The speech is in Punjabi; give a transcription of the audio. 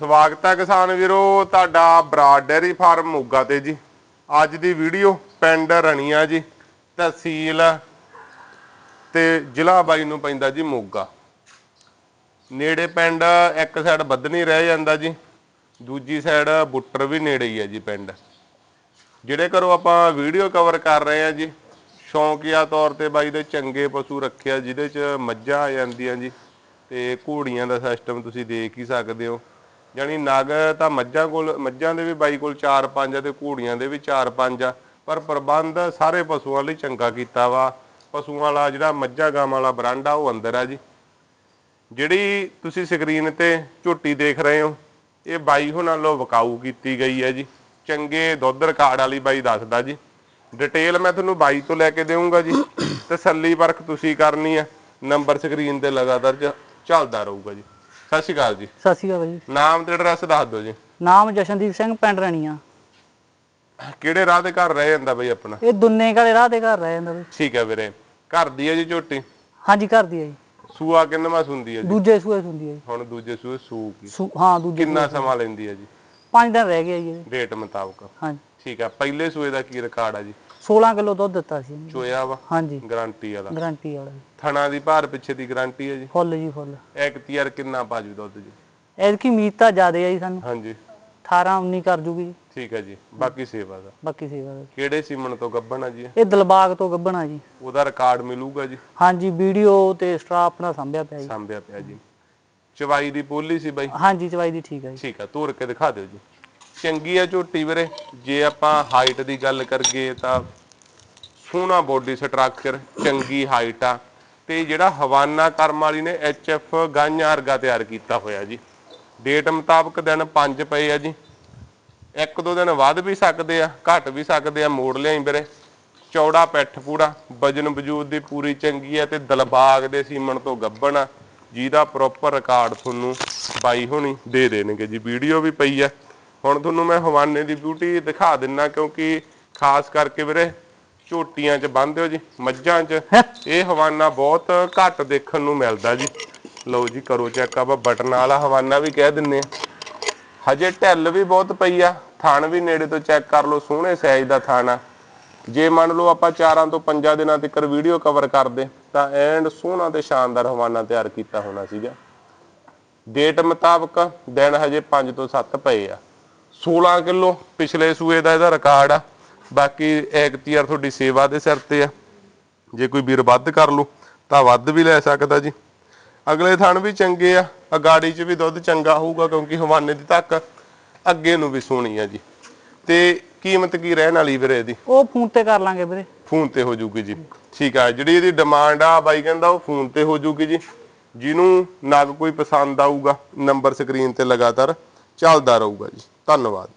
ਸਵਾਗਤ ਹੈ ਕਿਸਾਨ ਵੀਰੋ, ਤੁਹਾਡਾ ਬਰਾਡ ਡੇਅਰੀ ਫਾਰਮ ਮੋਗਾ ਤੇ ਜੀ। ਅੱਜ ਦੀ ਵੀਡੀਓ ਪਿੰਡ ਰਣੀਆਂ ਜੀ, ਤਹਿਸੀਲ ਤੇ ਜ਼ਿਲ੍ਹਾ ਬਾਈ ਨੂੰ ਪੈਂਦਾ ਜੀ ਮੋਗਾ। ਨੇੜੇ ਪਿੰਡ ਇੱਕ ਸਾਈਡ ਬੱਦਨੀ ਰਹਿ ਜਾਂਦਾ ਜੀ, ਦੂਜੀ ਸਾਈਡ ਬੁੱਟਰ ਵੀ ਨੇੜੇ ਹੀ ਹੈ ਜੀ ਪਿੰਡ। ਜਿਹੜੇ ਘਰੋਂ ਆਪਾਂ ਵੀਡੀਓ ਕਵਰ ਕਰ ਰਹੇ ਹਾਂ ਜੀ, ਸ਼ੌਂਕੀਆ ਤੌਰ ਤੇ ਬਾਈ ਦੇ ਚੰਗੇ ਪਸ਼ੂ ਰੱਖਿਆ, ਜਿਹਦੇ ਚ ਮੱਝਾਂ ਆ ਜਾਂਦੀਆਂ ਜੀ, ਤੇ ਘੋੜੀਆਂ ਦਾ ਸਿਸਟਮ ਤੁਸੀਂ ਦੇਖ ਹੀ ਸਕਦੇ ਹੋ। ਯਾਨੀ ਨਗ ਤਾਂ ਮੱਝਾਂ ਕੋਲ, ਮੱਝਾਂ ਦੇ ਵੀ ਬਾਈ ਕੋਲ 4-5 ਆ ਤੇ ਘੋੜੀਆਂ ਦੇ ਵੀ 4-5 ਆ। ਪਰ ਪ੍ਰਬੰਧ ਸਾਰੇ ਪਸ਼ੂਆਂ ਲਈ ਚੰਗਾ ਕੀਤਾ ਵਾ। ਪਸ਼ੂਆਂ ਵਾਲਾ ਜਿਹੜਾ ਮੱਝਾਂ ਗਾਵਾਂ ਵਾਲਾ ਬਰਾਂਡਾ ਉਹ ਅੰਦਰ ਆ ਜੀ। ਜਿਹੜੀ ਤੁਸੀਂ ਸਕਰੀਨ ਤੇ ਝੋਟੀ ਦੇਖ ਰਹੇ ਹੋ, ਇਹ ਬਾਈ ਹੁਣਾਂ ਲੋ ਵਕਾਊ ਕੀਤੀ ਗਈ ਹੈ ਜੀ। ਚੰਗੇ ਦੁੱਧ ਰਿਕਾਰਡ ਵਾਲੀ ਬਾਈ ਦੱਸਦਾ ਜੀ। ਡਿਟੇਲ ਮੈਂ ਤੁਹਾਨੂੰ ਬਾਈ ਤੋਂ ਲੈ ਕੇ ਦੇਵਾਂਗਾ ਜੀ। ਤਸੱਲੀ ਪਰਖ ਤੁਸੀਂ ਕਰਨੀ ਹੈ ਨੰਬਰ ਸਕਰੀਨ ਤੇ ਲਗਾਤਾਰ ਚ- ਚੱਲਦਾ ਰਹੂਗਾ ਜੀ। ਸਤਿ ਸ਼੍ਰੀ ਅਕਾਲ ਜੀ। ਸਤਿ ਸ਼੍ਰੀ ਅਕਾਲ ਜੀ। ਨਾਮ ਤੇ ਐਡਰੈਸ ਦੱਸ ਦਿਓ ਜੀ। ਨਾਮ ਜਸ਼ਨਦੀਪ ਸਿੰਘ ਪਿੰਡ ਰਣੀਆਂ। ਕਿਹੜੇ ਰਾਹ ਦੇ ਘਰ ਰਹਿ ਜਾਂਦਾ ਬਈ ਆਪਣਾ? ਇਹ ਦੁੰਨੇ ਕਾਲੇ ਰਾਹ ਦੇ ਘਰ ਰਹਿ ਜਾਂਦਾ ਬਈ। ਠੀਕ ਹੈ ਵੀਰੇ। ਘਰ ਦੀ ਹੈ ਜੀ ਝੋਟੀ? ਹਾਂਜੀ ਘਰ ਦੀ ਹੈ ਜੀ। ਸੂਆ ਕਿੰਨਵਾਂ ਸੁੰਦੀ ਹੈ ਜੀ? ਦੂਜੇ ਸੂਏ ਹੁੰਦੀ ਹੈ ਜੀ। ਹੁਣ ਦੂਜੇ ਸੂਏ ਸੂ ਕੀ? ਹਾਂ ਦੂਜੇ ਕਿੰਨਾ ਸਮਾਂ ਲੈਂਦੀ ਹੈ ਜੀ? ਪੰਜ ਦਿਨ ਰਹਿ ਗਏ ਜੀ। ਡੇਟ ਮੁਤਾਬਕ। ਹਾਂਜੀ। ਠੀਕ ਹੈ ਪਹਿਲੇ ਸੂਏ ਦਾ ਕੀ ਰਿਕਾਰਡ ਆ ਜੀ? 16 ਕਿਲੋ ਦੁੱਧ ਦਿੱਤਾ ਸੀ ਇਹਨੇ। ਚੋਇਆ ਵਾ? ਹਾਂਜੀ। ਗਾਰੰਟੀ ਵਾਲਾ। ਗਾਰੰਟੀ ਵਾਲਾ ਜੀ। ਥਣਾ ਦੀ ਭਾਰ ਪਿੱਛੇ ਦੀ ਗਾਰੰਟੀ ਹੈ ਜੀ? ਫੁੱਲ ਜੀ ਫੁੱਲ। ਐਕਤੀਆਰ ਕਿੰਨਾ ਪਾਜੂ ਦੁੱਧ ਜੀ? ਐਤਕੀ ਮੀਤ ਤਾਂ ਜ਼ਿਆਦੇ ਆ ਜੀ ਸਾਨੂੰ। ਹਾਂਜੀ। 18 19 ਕਰ ਜੂਗੀ ਜੀ। ਠੀਕ ਹੈ ਜੀ ਬਾਕੀ ਸੇਵਾ ਦਾ। ਬਾਕੀ ਸੇਵਾ ਦਾ। ਕਿਹੜੇ ਸੀਮਨ ਤੋਂ ਗੱਬਣ ਆ ਜੀ? ਇਹ? ਦਿਲਬਾਗ ਤੋਂ ਗੱਬਣਾ ਜੀ। ਉਹਦਾ ਰਿਕਾਰਡ ਮਿਲੂਗਾ ਜੀ? ਹਾਂਜੀ ਵੀਡੀਓ ਤੇ ਸਟਰਾ ਆਪਣਾ ਸੰਭਿਆ ਪਿਆ ਜੀ। ਸਾਂਭਿਆ ਪਿਆ ਜੀ। ਚਵਾਈ ਦੀ ਪੋਲੀ ਸੀ ਬਾਈ? ਹਾਂਜੀ ਚਵਾਈ ਦੀ ਠੀਕ ਹੈ ਜੀ। ਠੀਕ ਆ ਤੋਰ ਕੇ ਦਿਖਾ ਦਿਓ ਜੀ। ਚੰਗੀ ਆ ਝੋਟੀ ਵੀਰੇ। ਜੇ ਆਪਾਂ ਹਾਈਟ ਦੀ ਗੱਲ ਕਰੀਏ ਤਾਂ ਸੋਹਣਾ ਬੋਡੀ ਸਟਰਕਚਰ ਚੰਗੀ ਹਾਈਟ ਆ। ਤੇ ਜਿਹੜਾ ਹਵਾਨਾ ਕਰਮ ਵਾਲੀ ਨੇ ਐਚ ਐਫ ਗਾਂਝਾ ਅਰਗਾ ਤਿਆਰ ਕੀਤਾ ਹੋਇਆ ਜੀ। ਡੇਟ ਮੁਤਾਬਕ ਦਿਨ 5 ਪਏ ਆ ਜੀ। ਇੱਕ ਦੋ ਦਿਨ ਵੱਧ ਵੀ ਸਕਦੇ ਆ, ਘਟ ਵੀ ਸਕਦੇ ਆ, ਮੋੜ ਲਿਆਈ ਵੀਰੇ। ਚੌੜਾ ਪੈਠ ਪੂੜਾ ਵਜਨ ਵਜੂਦ ਦੀ ਪੂਰੀ ਚੰਗੀ ਹੈ ਤੇ ਦਲਬਾਗ ਦੇ ਸੀਮਣ ਤੋਂ ਗੱਬਣ ਆ। ਜਿਹਦਾ ਪ੍ਰੋਪਰ ਰਿਕਾਰਡ ਤੁਹਾਨੂੰ ਬਾਈ ਹੋਣੀ ਦੇ ਦੇਣਗੇ ਜੀ। ਵੀਡੀਓ ਵੀ ਪਈ ਆ। ਹੁਣ ਤੁਹਾਨੂੰ ਮੈਂ ਹਵਾਨੇ ਦੀ ਬਿਊਟੀ ਦਿਖਾ ਦਿੰਨਾ ਕਿਉਂਕਿ ਖਾਸ ਕਰਕੇ ਵੀਰੇ ਝੋਟੀਆਂ 'ਚ ਬੰਨਦੇ ਹੋ ਜੀ ਮੱਝਾਂ 'ਚ। ਇਹ ਹਵਾਨਾ ਬਹੁਤ ਘੱਟ ਦੇਖਣ ਨੂੰ ਮਿਲਦਾ ਜੀ। ਲਓ ਜੀ ਕਰੋ ਚੈੱਕ ਆਪਾਂ ਬਟਨ ਵਾਲਾ ਹਵਾਨਾ ਵੀ ਕਹਿ ਦਿੰਨੇ ਆ। ਹਜੇ ਢਿੱਲ ਵੀ ਬਹੁਤ ਪਈ ਆ ਥਣ ਵੀ ਨੇੜੇ ਤੋਂ ਚੈੱਕ ਕਰ ਲਓ ਸੋਹਣੇ ਸਾਈਜ਼ ਦਾ ਥਣ। ਆ ਜੇ ਮੰਨ ਲਓ ਆਪਾਂ 4 ਤੋਂ 5 ਦਿਨਾਂ ਤੱਕ ਵੀਡੀਓ ਕਵਰ ਕਰਦੇ ਤਾਂ ਐਂਡ ਸੋਹਣਾ ਤੇ ਸ਼ਾਨਦਾਰ ਹਵਾਨਾ ਤਿਆਰ ਕੀਤਾ ਹੋਣਾ ਸੀਗਾ। ਡੇਟ ਮੁਤਾਬਕ ਦਿਨ ਹਜੇ 5 ਤੋਂ 7 ਪਏ ਆ। 16 ਕਿਲੋ ਪਿਛਲੇ ਸੂਏ ਦਾ ਇਹਦਾ ਰਿਕਾਰਡ ਆ। ਬਾਕੀ ਐਕਤੀਆਰ ਤੁਹਾਡੀ ਸੇਵਾ ਦੇ ਸਿਰ ਤੇ ਆ। ਜੇ ਕੋਈ ਵੀਰ ਵੱਧ ਕਰ ਲੂ ਤਾਂ ਵੱਧ ਵੀ ਲੈ ਸਕਦਾ ਜੀ। ਅਗਲੇ ਥਣ ਵੀ ਚੰਗੇ ਆ। ਅਗਾੜੀ 'ਚ ਵੀ ਦੁੱਧ ਚੰਗਾ ਹੋਊਗਾ ਕਿਉਂਕਿ ਹਵਾਨੇ ਦੀ ਤੱਕ ਅੱਗੇ ਨੂੰ ਵੀ ਸੋਹਣੀ ਆ ਜੀ। ਤੇ ਕੀਮਤ ਕੀ ਰਹਿਣ ਵਾਲੀ ਵੀਰੇ ਇਹਦੀ? ਉਹ ਫੋਨ ਤੇ ਕਰ ਲਾਂਗੇ ਵੀਰੇ। ਫੋਨ ਤੇ ਹੋ ਜੂਗੀ ਜੀ। ਠੀਕ ਆ ਜਿਹੜੀ ਇਹਦੀ ਡਿਮਾਂਡ ਆ ਬਾਈ ਕਹਿੰਦਾ ਉਹ ਫੋਨ ਤੇ ਹੋ ਜੂਗੀ ਜੀ। ਜਿਹਨੂੰ ਨਗ ਕੋਈ ਪਸੰਦ ਆਊਗਾ ਨੰਬਰ ਸਕਰੀਨ ਤੇ ਲਗਾਤਾਰ ਚੱਲਦਾ ਰਹੂਗਾ ਜੀ। ਧੰਨਵਾਦ।